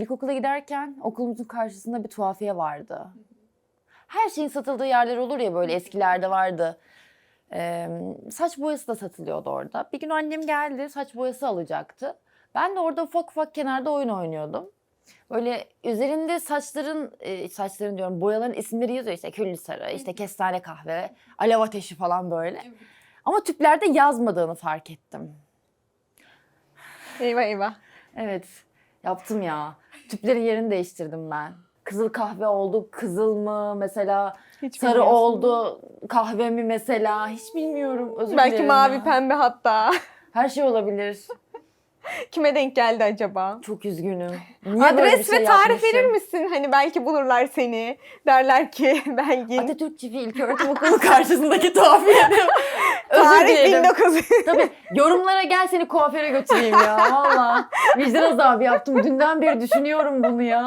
ilkokula giderken okulumuzun karşısında bir tuhafiye vardı. Her şeyin satıldığı yerler olur ya böyle eskilerde vardı. Ee, saç boyası da satılıyordu orada. Bir gün annem geldi saç boyası alacaktı. Ben de orada ufak ufak kenarda oyun oynuyordum. Böyle üzerinde saçların, e, saçların diyorum boyaların isimleri yazıyor işte küllü sarı, işte kestane kahve, alev ateşi falan böyle. Ama tüplerde yazmadığını fark ettim. Eyvah eyvah. Evet yaptım ya. Tüplerin yerini değiştirdim ben. Kızıl kahve oldu, kızıl mı mesela, Hiç sarı bilmiyorsun. oldu, kahve mi mesela hiç bilmiyorum. Özür Belki dilerim mavi ya. pembe hatta. Her şey olabilir. Kime denk geldi acaba? Çok üzgünüm. Niye böyle bir Adres şey ve tarih yapmışım? verir misin? Hani belki bulurlar seni. Derler ki Belgin. Atatürk Çiftliği İlköğretim Okulu karşısındaki tuhafiyede. Özür Tarih dilerim. 1900. Tabii yorumlara gel seni kuaföre götüreyim ya valla. Vicdan azabı yaptım. Dünden beri düşünüyorum bunu ya.